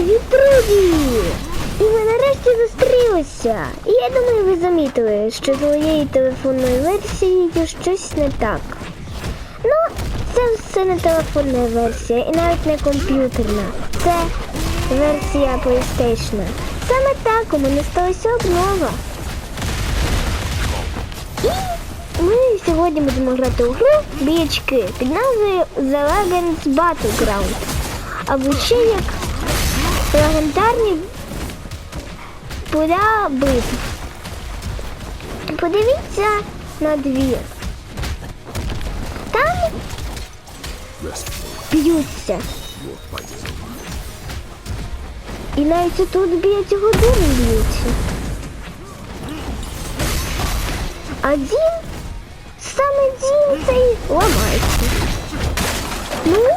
Привіт, друзі! І ми нарешті зустрілися. І я думаю, ви замітили, що з моєї телефонної версії є щось не так. Ну, це все не телефонна версія і навіть не комп'ютерна. Це версія PlayStation. Саме так у мене сталася обнова. І ми сьогодні будемо грати у гру Біячки під назвою The Legends Battleground. Або ще як легендарні поля битв. Подивіться на двір. Там б'ються. І навіть тут б'ють години б'ються. А дім, саме дім цей ламається. Ну,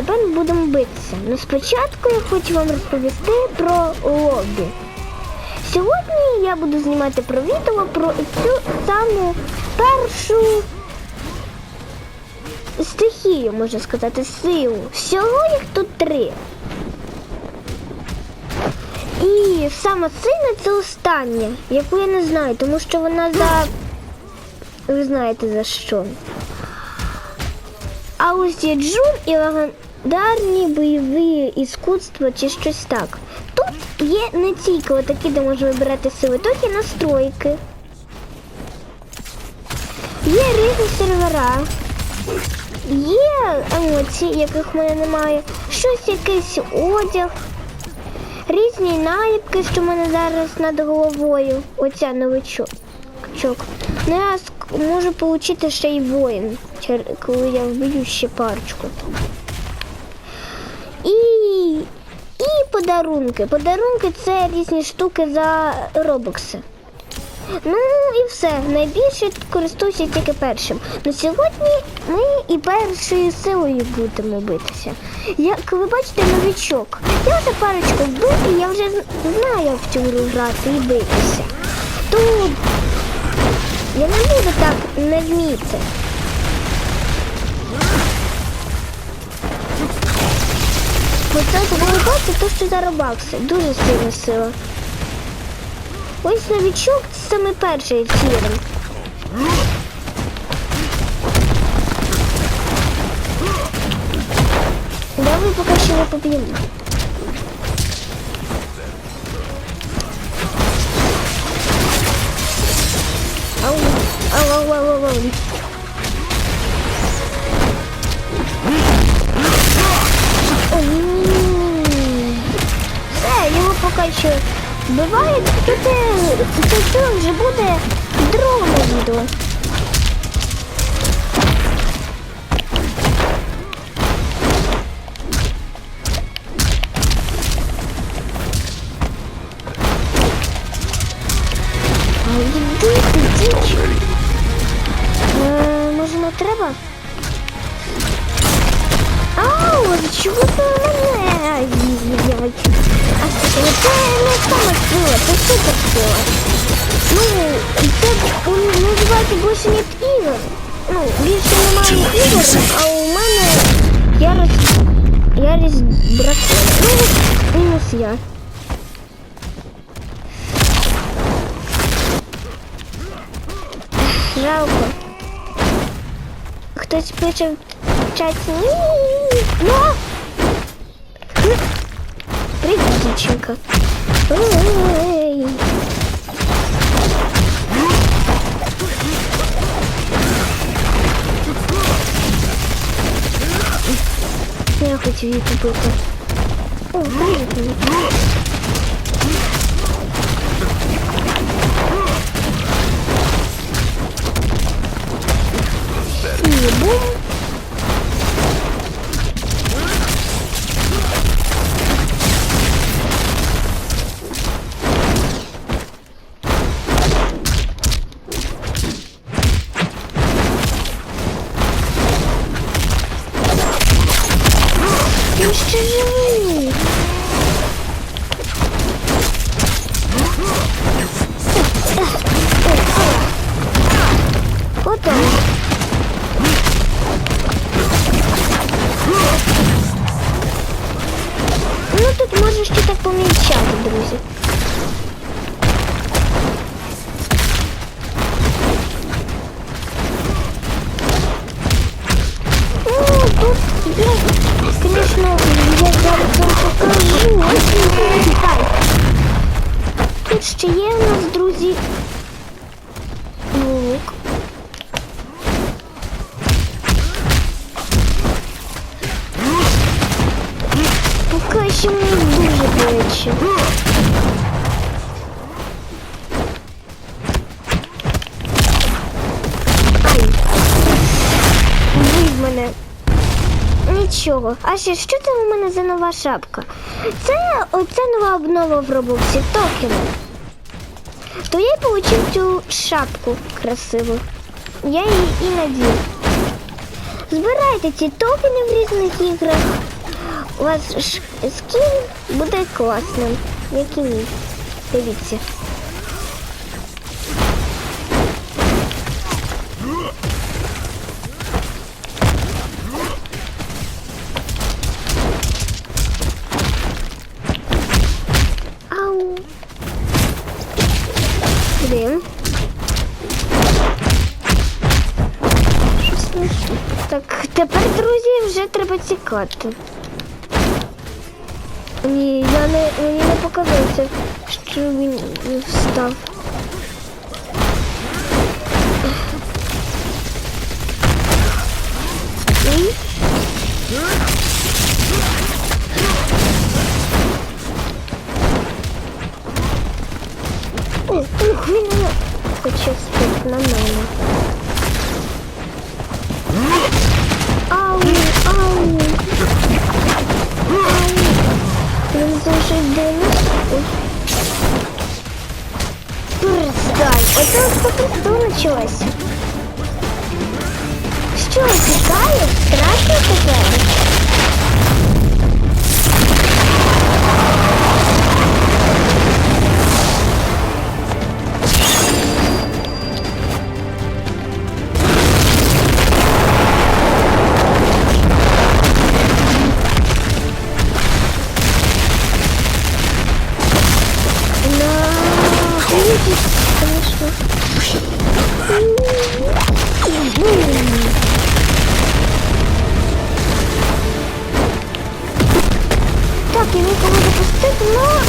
тепер будемо битися. Ну спочатку я хочу вам розповісти про лобі. Сьогодні я буду знімати про відео про цю саму першу стихію, можна сказати, силу. Всього їх тут три. І саме сильна це остання, яку я не знаю, тому що вона за. Ви знаєте за що. А ось є джун і легендарні бойові іскусства чи щось так. Тут є не тільки отакі, де можна вибирати сили, тут є настройки. Є різні сервера. Є емоції, яких в мене немає. Щось якийсь одяг. Різні наліпки, що в мене зараз над головою. Оця новичок. Ну, я можу отримати ще й воїн, коли я вб'ю ще парочку. І, і подарунки. Подарунки це різні штуки за робокси. Ну і все. Найбільше користуюся тільки першим. На сьогодні ми і першою силою будемо битися. Як ви бачите, новичок. Я вже парочку вбив, і я вже знаю, в цю гру грати і битися. Тут я не буду так не Бо це голубоці, то що за робакси. Дуже сильна сила. Ось новичок це саме перший фірм. Давай поки що не поб'ємо. Ау, ау, ау, ау, ау. Ой, поки що вбивають, то це, це все вже буде в другому відео. Треба? Ау, чого ти мене? Ай-яй-яй. А це не сама сила, це супер сила. Ну, це у- називається більше нет ігор. Ну, більше немає ігор, а у мене ярость, ярость дракона. Ну, от мінус я. Жалко. Хтось пише в чаті. «Ні-ні-ні». Ну! Привіт, дівчинка. Ой. Я хочу її купити. О, привіт. І бум. Ще є у нас, друзі, лук. Поки що мені дуже боляче. Мене. Нічого. А ще що це у мене за нова шапка? Це оця нова обнова в робоксі токени. То я и получил цю шапку красиву. Я її і надел. Збирайте ці токени в різних іграх. У вас ж скін буде класним, як і мій. Дивіться. Тікати. Ні, я не, мені не показалося, що він встав. І? О, ух, він хоче спити на мене. дуже дивно. Перездай, оце покрасду началось. Що, тікає? Страшно тепер? Так, я нікого запустити, но...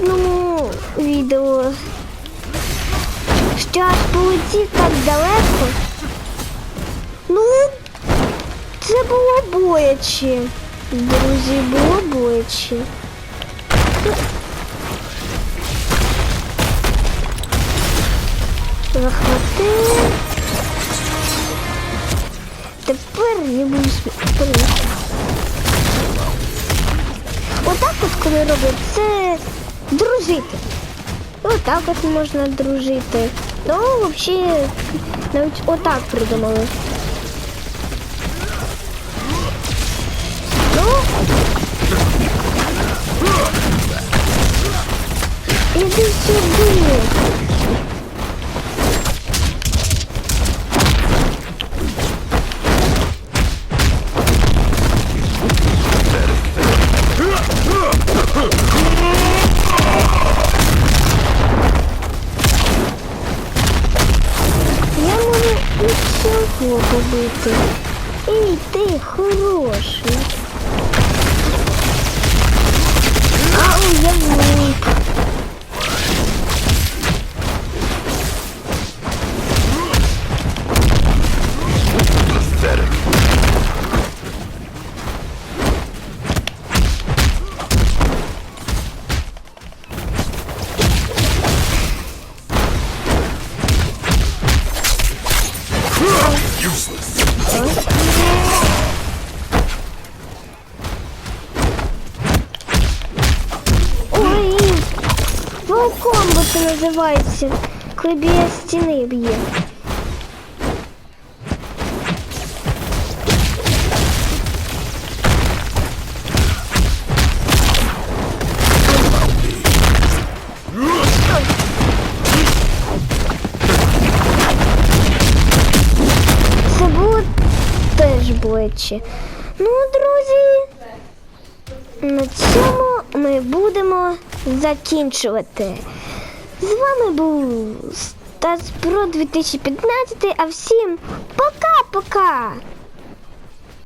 наступному відео. Що аж полетів так далеко. Ну, це було боляче. Друзі, було боляче. Захватив. Тепер я буду спити. Отак от коли роблять, це дружити. Отак от можна дружити. Ну, взагалі, навіть отак придумали. Ну. Іди сюди. І цього побити. Ей, ти хороший. Ау, я влип. Це називається? Коли біля стіни б'є. Це було теж боляче. Ну, друзі, на цьому ми будемо закінчувати. З вами був Стас Про 2015, а всім пока-пока!